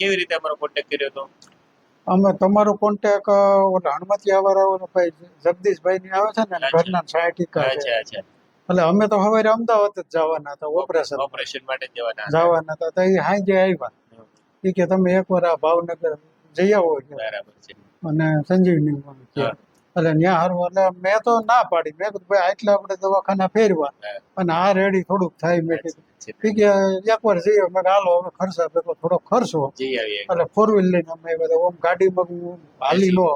કેવી રીતે અમારો કોન્ટેક કર્યો હતો? અમે તમારો કોન્ટેક ઓલા હણમતિયા વાળા ભાઈ જગદીશભાઈ ની આવે છે ને ઘરના ઈકા છે. એટલે અમે તો હવે અમદાવાદ જ જવાના હતા ઓપરેશન. ઓપરેશન માટે જ જવાના હતા. જવાના હતા તો એ હાંજે આવ્યા. એ કે તમે એકવાર આ ભાવનગર જઈ આવો. બરાબર છે. અને સંજીવની. એટલે ત્યાં હારું એટલે મેં તો ના પાડી. મેં કીધું ભાઈ આટલા આપણે દવાખાના ફેરવા. અને આ રેડી થોડુંક થાય મેં કીધું. કે એકવાર જઈએ. મેં હાલો હવે ખર્ચા પેલો થોડો ખર્ચો. એટલે ફોર વ્હીલ લઈને અમે આવ્યા ઓમ ગાડીમાં હાલી લો.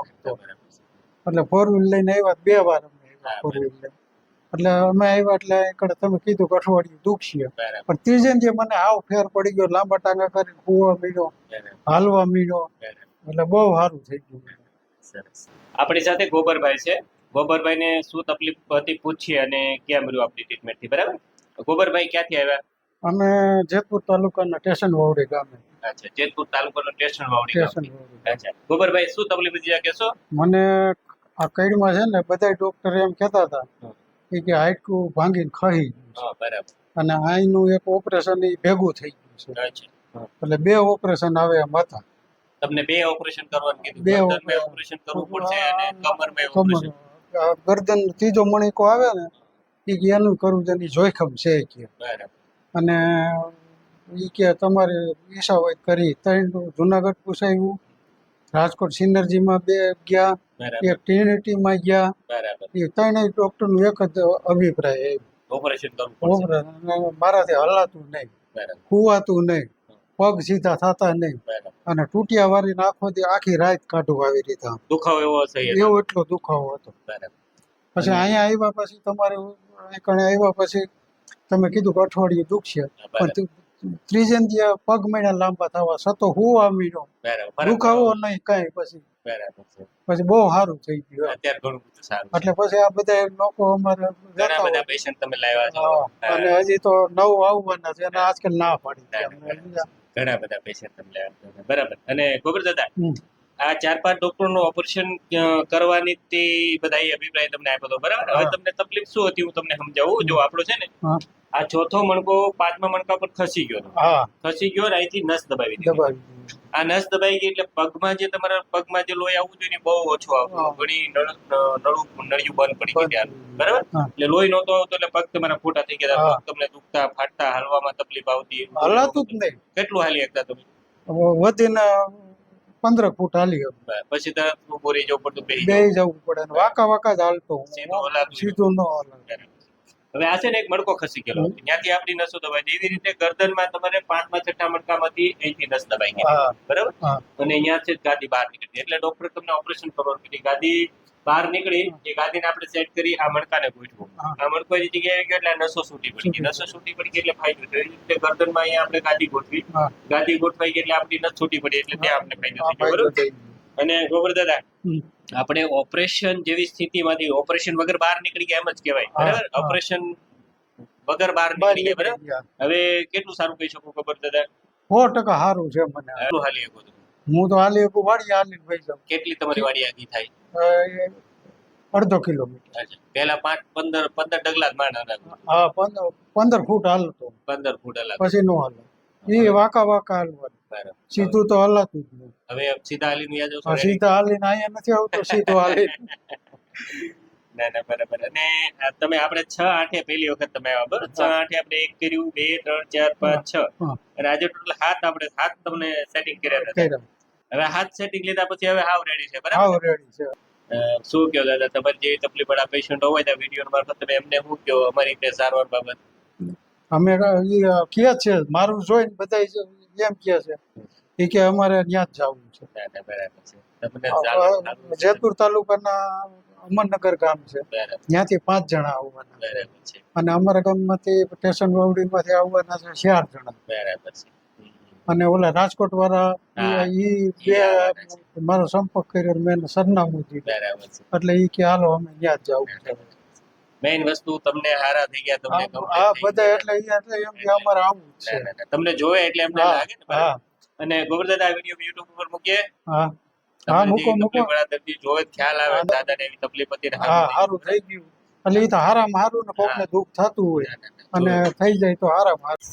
એટલે ફોર વ્હીલ લઈને આવ્યા બે વાર અમે ફોર વ્હીલ લઈને. એટલે અમે આવ્યા એટલે એકડે તમે કીધું કે અઠવાડિયું દુખશે. પણ ત્રીજે જે મને આવ ફેર પડી ગયો. લાંબા ટાંગા કરીને કૂવા મીડો હાલવા મીડો એટલે બહુ સારું થઈ ગયું. સરસ. આપણી સાથે ગોબરભાઈ છે. ગોબરભાઈને શું તકલીફ હતી પૂછીએ અને ક્યાં મળ્યું આપણી ટ્રીટમેન્ટથી બરાબર? ગોબરભાઈ ક્યાંથી આવ્યા? અમે જેતપુર તાલુકાના સ્ટેશન વાવડી ગામે. અચ્છા જેતપુર તાલુકાનો સ્ટેશન વાવડી. સ્ટેશન અચ્છા ગોબરભાઈ શું તકલીફ હતી કહેશો? મને આ કઈડમાં છે ને બધા ડોક્ટર એમ કહેતા હતા. કે હાડકું ભાંગીને ખાઈ હા બરાબર. અને આઈનું એક ઓપરેશન એ ભેગું થઈ ગયું છે. એટલે બે ઓપરેશન આવે એમ હતા. તમને બે ઓપરેશન કરવાનું કીધું. બે ઓપરેશન. કરવું પડશે અને કમરમાં કમર ઓપરેશન ગરદન ત્રીજો મણિકો આવે ને એ કે એનું કરવું છે જોખમ છે કે. અને એ કે તમારે હોય કરી. ત્રણ જુનાગઢ પૂછાયું રાજકોટ સિનર્જીમાં બે ગયા. એક ટ્રિનિટીમાં ગયા. એ ત્રણેય ડોક્ટરનું એક જ અભિપ્રાય ઓપરેશન કરવું મારાથી હલાતું નહીં. ખુવાતું નહીં. પગ સીધા થતા નહીં. અને તૂટ્યા વારી આખો દી આખી રાત કાઢું આવી રીતે દુખાવો એવો એવો એટલો દુખાવો હતો. પછી અહીંયા આવ્યા પછી તમારે કણે આવ્યા પછી તમે કીધું કે અઠવાડિયું દુખશે. પણ ત્રીજે પગ મહિના લાંબા થવા સતો હું બરાબર ફરક દુખાવો નહીં કાંઈ પછી. પછી બહુ સારું થઈ ગયું અત્યારે ઘણું બધું સારું એટલે પછી આ બધા લોકો અમારે ઘણા બધા પેશન્ટ તમે લાવ્યા છો. અને હજી તો નવું આવવાના છે અને આજકાલ ના પાડી. ઘણા બધા પેશન્ટ તમને બરાબર. અને ગોબર દાદા આ ચાર પાંચ ડોક્ટરનું ઓપરેશન કરવાની તે બધા અભિપ્રાય તમને આપ્યો હતો બરાબર? હવે તમને તકલીફ શું હતી હું તમને સમજાવું? જો આપણો છે ને આ ચોથો મણકો પાંચમા મણકા પર ખસી ગયો ખસી ગયો અહીંથી નસ દબાવી દીધું. આ નસ દબાઈ ગઈ એટલે પગમાં જે તમારા પગમાં જે લોહી આવવું જોઈએ બહુ ઓછું આવતું ઘણી નળું નળિયું બંધ પડી ગઈ ત્યાં. બરાબર? એટલે લોહી નહોતો આવતો એટલે પગ તમારા ફોટા થઈ ગયા પગ તમને દુખતા ફાટતા હાલવામાં તકલીફ આવતી. હલાતું જ નહીં. કેટલું હાલી શકતા તમે? વધીને પંદર ફૂટ હાલી પછી તરત બોરી જવું પડતું બે જવું. પડે વાંકા વાંકા જ હાલતો સીધું ન હલાય. હવે આ છે ને એક મડકો ખસી ગયેલો ત્યાંથી આપણી નસો દબાઈ. એવી રીતે ગરદનમાં તમારે પાંચમા છઠ્ઠા મડકામાંથી અહીંથી નસ દબાઈ ગઈ. બરાબર? અને અહીંયા છે ગાદી બહાર નીકળી એટલે ડોક્ટર તમને ઓપરેશન કરવાનું કીધી. ગાદી બહાર નીકળી એ ગાદીને આપણે સેટ કરી આ મણકાને ગોઠવું. આ મણકો એની જગ્યાએ ગયો એટલે નસો છૂટી પડી ગઈ. નસો છૂટી પડી ગઈ એટલે ફાયદો થયો. એવી રીતે ગરદનમાં અહીંયા આપણે ગાદી ગોઠવી. ગાદી ગોઠવાઈ ગઈ એટલે આપણી નસ છૂટી પડી. એટલે ત્યાં આપણે ફાયદો હા, થઈ ગયો. ફાયદો બરાબર? અને ગોબર દાદા. આપણે ઓપરેશન જેવી સ્થિતિમાંથી ઓપરેશન વગર બહાર નીકળી ગયા એમ જ કહેવાય. બરાબર? ઓપરેશન વગર બહાર નીકળી ગયા બરાબર? હવે કેટલું સારું કહી શકું ખબર દાદા? સો ટકા સારું છે મને. કેટલું હાલી શકો હું તો હાલી એક વાડી હાલી ભાઈ જાઉં. કેટલી તમારી વાડી આગી થાય? અડધો કિલોમીટર. પેલા પહેલા પાંચ પંદર પંદર ડગલા જ માંડ હા પંદર પંદર ફૂટ હાલતો. પંદર ફૂટ હાલ પછી નો હાલ. એ વાંકા વાંકા હાલવાનું. સીધું તો હલાતું હવે સીધા હાલીને યાદ આ સીધા હાલીને અહીંયા નથી આવતો સીધો હાલી ના ના બરાબર. અને તમે આપણે છ આઠે પહેલી વખત તમે આવ્યા બરાબર? છ આઠે આપણે એક કર્યું બે ત્રણ ચાર પાંચ છ. અને આજે ટોટલ હાથ આપણે હાથ તમને સેટિંગ કર્યા હતા. હવે હાથ સેટિંગ લીધા પછી હવે હાવ રેડી છે બરાબર? હાવ રેડી છે. શું કહો દાદા તમારી જેવી તકલીફ વાળા પેશન્ટ હોય તો વીડિયો મારફત તમે એમને શું કહો અમારી રીતે સારવાર બાબત? અમે કહે છે મારું જોઈને બધા એમ કહે છે. એ કે અમારે ત્યાં જ જવું છે. જેતપુર તાલુકાના અમરનગર ગામ છે. ત્યાંથી પાંચ જણા આવવાના. છે. અને અમારા ગામમાંથી સ્ટેશન વાવડીમાંથી આવવાના છે ચાર જણા. બરાબર છે. અને ઓલા રાજકોટ વાળા. ઈ બે મારો સંપર્ક કર્યો મેં સરનામું દીધું. એટલે ઈ કે હાલો અમે ત્યાં જ જવું છે. મેઇન વસ્તુ તમને હારા થઈ ગયા તમને થઈ બધા એટલે એટલે એમ કે અમારે આવવું છે. તમને જોવે એટલે એમને લાગે ને અને ગોવર્ધન આ વિડિયો યુટ્યુબ ઉપર મૂકીએ. હા. હા મૂકો મૂકો. બડા દર્દી જોવે ખ્યાલ આવે દાદા ને એવી તકલીફ હતી હા હારું થઈ સારું થઈ ગયું. એટલે એ તો હારામાં હારું ને કોકને દુઃખ થતું હોય. અને થઈ જાય તો હારામાં હારું.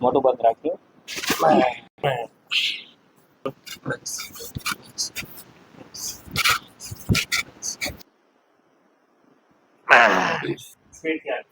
મોટું બંધ રાખજો સ્પીડ ધ્યાન